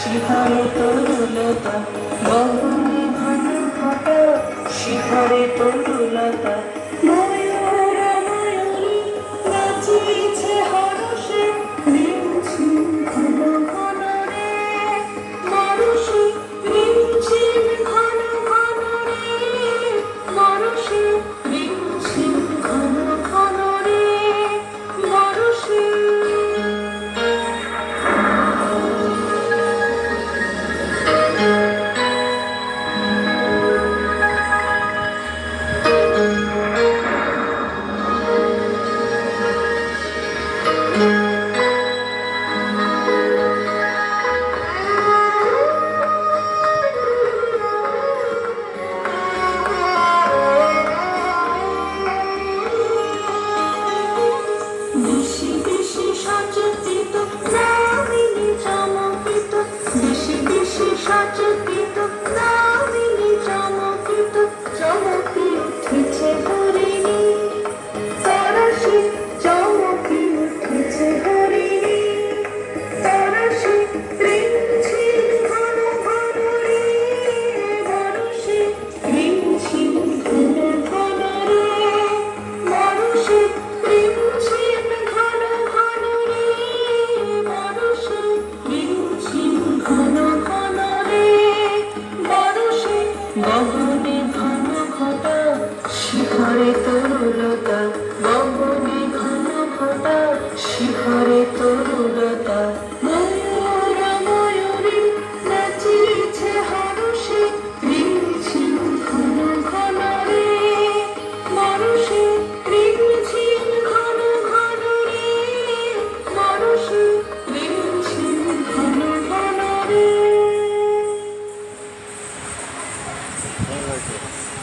শিখরে তরুলতা শিখরে তরুলতা ময়ূর ময়ূরী নাচিছে হরষে শিহরে তরুলতা ঘন ঘটা শিহরে